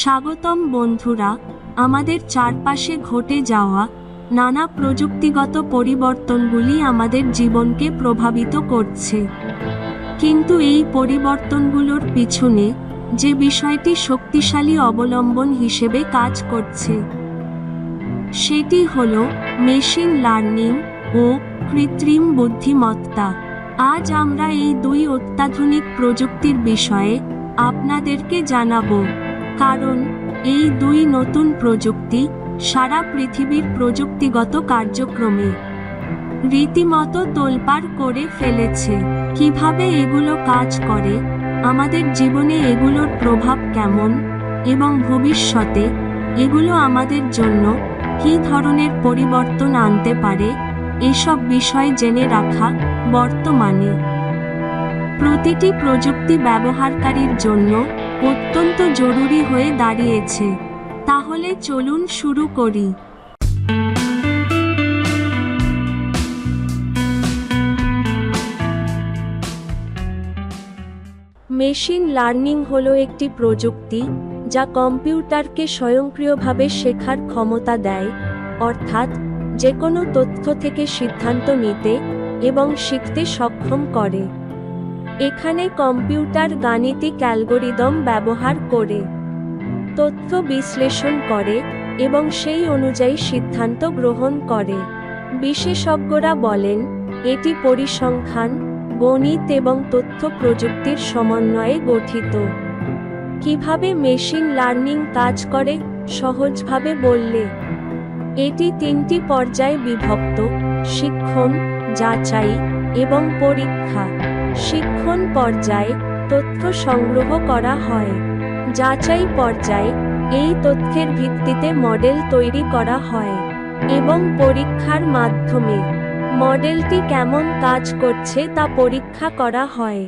স্বাগতম বন্ধুরা, আমাদের চারপাশে ঘটে যাওয়া নানা প্রযুক্তিগত পরিবর্তনগুলি আমাদের জীবনকে প্রভাবিত করছে। কিন্তু এই পরিবর্তনগুলোর পিছনে যে বিষয়টি শক্তিশালী অবলম্বন হিসেবে কাজ করছে, সেটি হল মেশিন লার্নিং ও কৃত্রিম বুদ্ধিমত্তা। আজ আমরা এই দুই অত্যাধুনিক প্রযুক্তির বিষয়ে আপনাদেরকে জানাব। কারণ, এই দুই নতুন প্রযুক্তি সারা পৃথিবীর প্রযুক্তিগত কার্যক্রমে রীতিমতো তোলপাড় করে ফেলেছে। কীভাবে এগুলো কাজ করে? আমাদের জীবনে এগুলোর প্রভাব কেমন? এবং ভবিষ্যতে এগুলো আমাদের জন্য কী ধরনের পরিবর্তন আনতে পারে? এসব বিষয় জেনে রাখা বর্তমানে। প্রতিটি প্রযুক্তি ব্যবহারকারীর জন্য অত্যন্ত জরুরি হয়ে দাঁড়িয়েছে। তাহলে চলুন শুরু করি। মেশিন লার্নিং হলো একটি প্রযুক্তি যা কম্পিউটারকে স্বয়ংক্রিয়ভাবে শেখার ক্ষমতা দেয়, অর্থাৎ যে কোনো তথ্য থেকে সিদ্ধান্ত নিতে এবং শিখতে সক্ষম করে। এখানে কম্পিউটার গাণিতিক অ্যালগোরিদম ব্যবহার করে, তথ্য বিশ্লেষণ করে এবং সেই অনুযায়ী সিদ্ধান্ত গ্রহণ করে। বিশেষজ্ঞরা বলেন, এটি পরিসংখ্যান, গণিত এবং তথ্য প্রযুক্তির সমন্বয়ে গঠিত। কীভাবে মেশিন লার্নিং কাজ করে, সহজভাবে বললে? এটি তিনটি পর্যায়ে বিভক্ত, শিক্ষণ, যাচাই এবং পরীক্ষা। শিক্ষণ পর্যায়ে তথ্য সংগ্রহ করা হয়। যাচাই পর্যায়ে এই তথ্যের ভিত্তিতে মডেল তৈরি করা হয় এবং পরীক্ষার মাধ্যমে মডেলটি কেমন কাজ করছে তা পরীক্ষা করা হয়।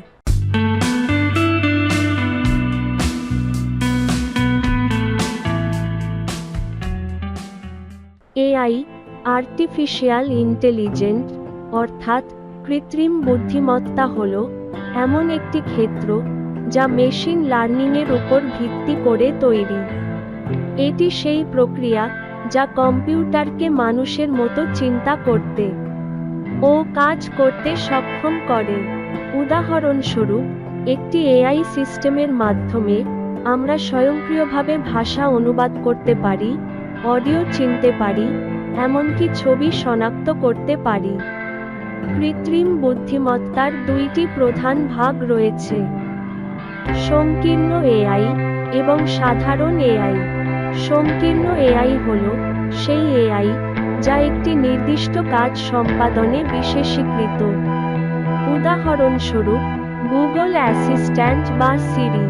এআই আর্টিফিশিয়াল ইন্টেলিজেন্ট অর্থাৎ কৃত্রিম বুদ্ধিমত্তা হল এমন একটি ক্ষেত্র যা মেশিন লার্নিংয়ের উপর ভিত্তি করে তৈরি। এটি সেই প্রক্রিয়া যা কম্পিউটারকে মানুষের মতো চিন্তা করতে ও কাজ করতে সক্ষম করে। উদাহরণস্বরূপ, একটি এআই সিস্টেমের মাধ্যমে আমরা স্বয়ংক্রিয়ভাবে ভাষা অনুবাদ করতে পারি, অডিও চিনতে পারি, এমনকি ছবি শনাক্ত করতে পারি। কৃত্রিম বুদ্ধিমত্তার দুইটি প্রধান ভাগ রয়েছে। সংকীর্ণ এআই এবং সাধারণ এআই। সংকীর্ণ এআই হল সেই এআই যা একটি নির্দিষ্ট কাজ সম্পাদনে বিশেষীকৃত। উদাহরণস্বরূপ, গুগল অ্যাসিস্ট্যান্ট বা সিরি।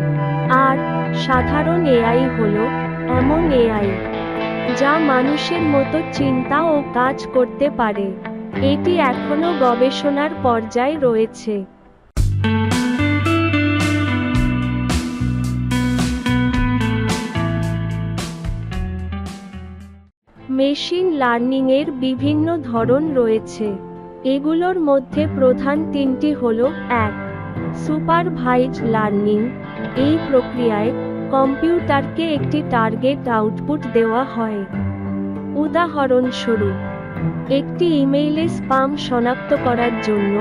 আর সাধারণ এআই হল এমন এআই যা মানুষের মতো চিন্তা ও কাজ করতে পারে। এটি এখনও গবেষণার পর্যায়ে রয়েছে। মেশিন লার্নিংয়ের বিভিন্ন ধরন রয়েছে। এগুলোর মধ্যে প্রধান তিনটি হল, এক সুপারভাইজ লার্নিং। এই প্রক্রিয়ায় কম্পিউটারকে একটি টার্গেট আউটপুট দেওয়া হয়। উদাহরণস্বরূপ একটি ইমেইলে স্পাম শনাক্ত করার জন্য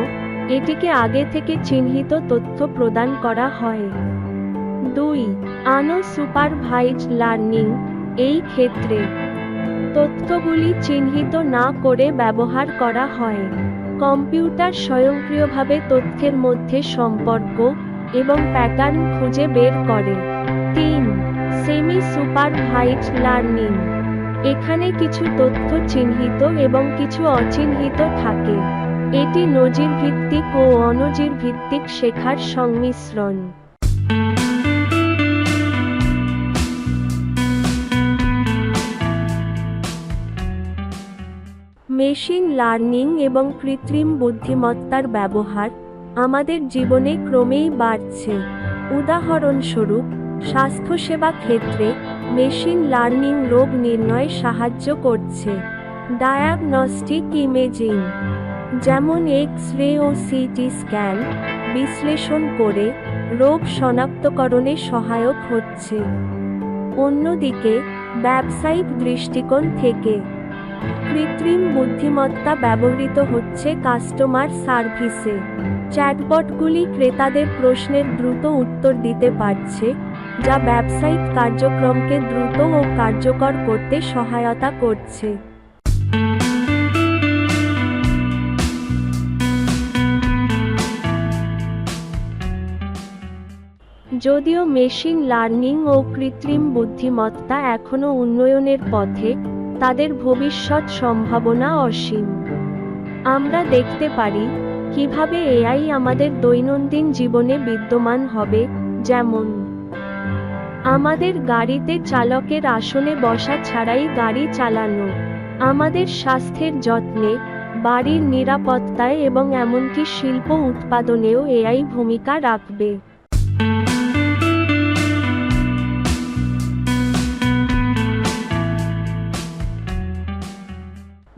এটিকে আগে থেকে চিহ্নিত তথ্য প্রদান করা হয়। দুই, আনো সুপারভাইজ লার্নিং এই ক্ষেত্রে তথ্যগুলি চিহ্নিত না করে ব্যবহার করা হয়। কম্পিউটার স্বয়ংক্রিয়ভাবে তথ্যের মধ্যে সম্পর্ক এবং প্যাটার্ন খুঁজে বের করে। তিন সেমি সুপারভাইজ লার্নিং এখানে কিছু তথ্য চিহ্নিত এবং কিছু অচিহ্নিত থাকে। এটি নজির ভিত্তিক ও অনজির ভিত্তিক শেখার সংমিশ্রণ। মেশিন লার্নিং এবং কৃত্রিম বুদ্ধিমত্তার ব্যবহার আমাদের জীবনে ক্রমেই বাড়ছে। উদাহরণস্বরূপ, স্বাস্থ্যসেবা ক্ষেত্রে মেশিন লার্নিং রোগ নির্ণয়ে সাহায্য করছে। Diagnostic imaging. যেমন এক্স রে ও সিটি স্ক্যান বিশ্লেষণ করে রোগ শনাক্তকরণে সহায়ক হচ্ছে। অন্যদিকে, ব্যবসায়িক দৃষ্টিকোণ থেকে কৃত্রিম বুদ্ধিমত্তা ব্যবহৃত হচ্ছে কাস্টমার সার্ভিসে। চ্যাটবটগুলি ক্রেতাদের প্রশ্নের দ্রুত উত্তর দিতে পারছে। যা ব্যবসায়িক কার্যক্রমকে দ্রুত ও কার্যকর করতে সহায়তা করছে। যদিও মেশিন লার্নিং ও কৃত্রিম বুদ্ধিমত্তা এখনও উন্নয়নের পথে, তাদের ভবিষ্যৎ সম্ভাবনা অসীম। আমরা দেখতে পারি, কীভাবে এআই আমাদের দৈনন্দিন জীবনে বিদ্যমান হবে, যেমন আমাদের গাড়িতে চালকের আসনে বসা ছাড়াই গাড়ি চালানো, আমাদের স্বাস্থ্যের যত্নে, বাড়ির নিরাপত্তায় এবং এমনকি শিল্প উৎপাদনেও এআই ভূমিকা রাখবে।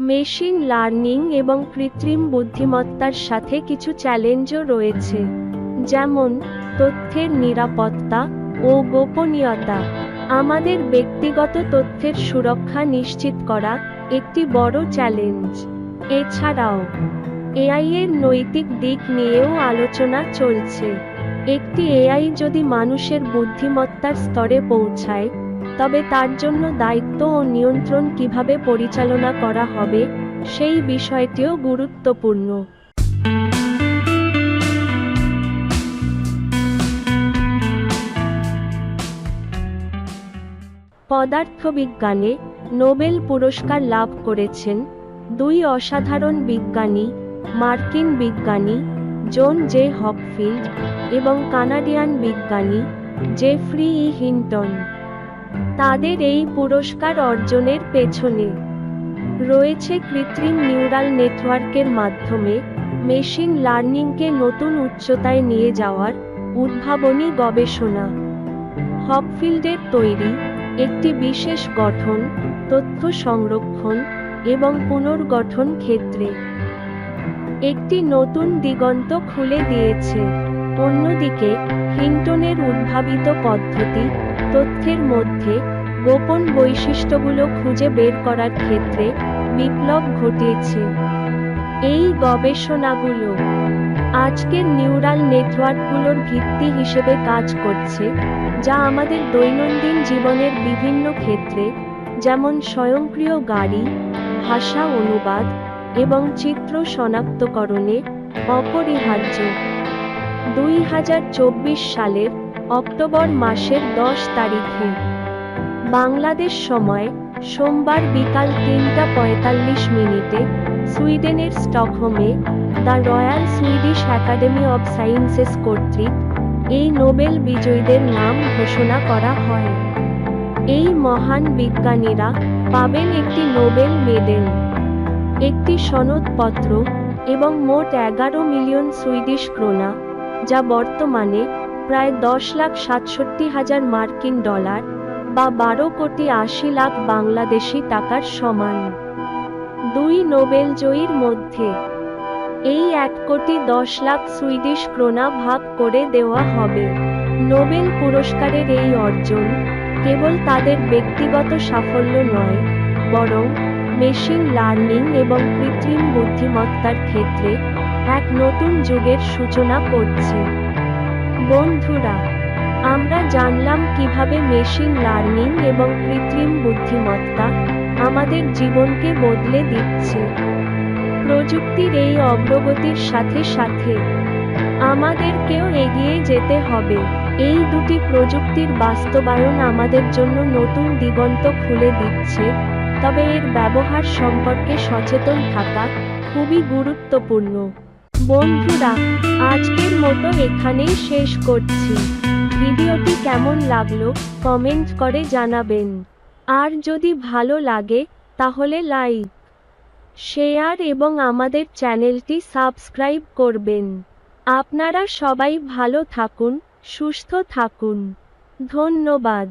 মেশিন লার্নিং এবং কৃত্রিম বুদ্ধিমত্তার সাথে কিছু চ্যালেঞ্জও রয়েছে, যেমন তথ্যের নিরাপত্তা ও গোপনীয়তা, আমাদের ব্যক্তিগত তথ্যের সুরক্ষা নিশ্চিত করা একটি বড় চ্যালেঞ্জ। এছাড়াও, এআই এর নৈতিক দিক নিয়েও আলোচনা চলছে। একটি এআই যদি মানুষের বুদ্ধিমত্তার স্তরে পৌঁছায়, তবে তার জন্য দায়িত্ব ও নিয়ন্ত্রণ কীভাবে পরিচালনা করা হবে, সেই বিষয়টিও গুরুত্বপূর্ণ। পদার্থবিজ্ঞানে নোবেল পুরস্কার লাভ করেছেন দুই অসাধারণ বিজ্ঞানী, মার্কিন বিজ্ঞানী জন জে হকফিল্ড এবং কানাডিয়ান বিজ্ঞানী জেফ্রি ই হিন্টন। তাদের এই পুরস্কার অর্জনের পেছনে রয়েছে কৃত্রিম নিউরাল নেটওয়ার্কের মাধ্যমে মেশিন লার্নিংকে নতুন উচ্চতায় নিয়ে যাওয়ার উদ্ভাবনী গবেষণা। হকফিল্ডের তৈরি একটি বিশেষ গঠন, তথ্য সংরক্ষণ এবং পুনর্গঠন ক্ষেত্রে। একটি নতুন দিগন্ত খুলে দিয়েছে। অন্যদিকে হিন্টনের উদ্ভাবিত পদ্ধতি, তথ্যের মধ্যে গোপন বৈশিষ্ট্যগুলো খুঁজে বের করার ক্ষেত্রে বিপ্লব ঘটিয়েছে। এই গবেষণাগুলো আজকের নিউরাল নেটওয়ার্কগুলোর ভিত্তি হিসেবে কাজ করছে, যা আমাদের দৈনন্দিন জীবনের বিভিন্ন ক্ষেত্রে, যেমন স্বয়ংক্রিয় গাড়ি, ভাষা অনুবাদ এবং চিত্র শনাক্তকরণে অপরিহার্য। দুই হাজার চব্বিশ সালের অক্টোবর মাসের দশ তারিখে বাংলাদেশ সময় সোমবার বিকাল তিনটা পঁয়তাল্লিশ মিনিটে সুইডেনের স্টকহোমে the royal Swedish academy of sciences কর্তৃক এই নোবেল বিজয়ীদের নাম ঘোষণা করা হয়। এই মহান বিজ্ঞানীরা পাবেন একটি নোবেল মেডেল, একটি সনদপত্র এবং মোট এগারো মিলিয়ন সুইডিশ ক্রোনা, যা বর্তমানে প্রায় দশ লাখ সাতষট্টি হাজার মার্কিন ডলার বা বারো কোটি আশি লাখ বাংলাদেশি টাকার সমান। নোবেল জয়ীর মধ্যে। এই এক কোটি দশ লাখ সুইডিশ ক্রোনা ভাগ করে দেওয়া হবে। নোবেল পুরস্কারের এই অর্জন কেবল তাদের ব্যক্তিগত সাফল্য নয়, বরং মেশিন লার্নিং এবং কৃত্রিম বুদ্ধিমত্তার ক্ষেত্রে এক নতুন যুগের সূচনা করছে। বন্ধুরা, আমরা জানলাম কীভাবে মেশিন লার্নিং এবং কৃত্রিম বুদ্ধিমত্তা আমাদের জীবনকে বদলে দিচ্ছে। প্রযুক্তির এই অগ্রগতির সাথে সাথে আমাদেরকেও এগিয়ে যেতে হবে। এই দুটি প্রযুক্তির বাস্তবায়ন আমাদের জন্য নতুন দিগন্ত খুলে দিচ্ছে, তবে এর ব্যবহার সম্পর্কে সচেতন থাকা খুবই গুরুত্বপূর্ণ। বন্ধুরা, আজকের মতো এখানেই শেষ করছি। ভিডিওটি কেমন লাগল কমেন্ট করে জানাবেন। আর যদি ভালো লাগে, তাহলে লাইক শেয়ার এবং আমাদের চ্যানেলটি সাবস্ক্রাইব করবেন। আপনারা সবাই ভালো থাকুন, সুস্থ থাকুন। ধন্যবাদ।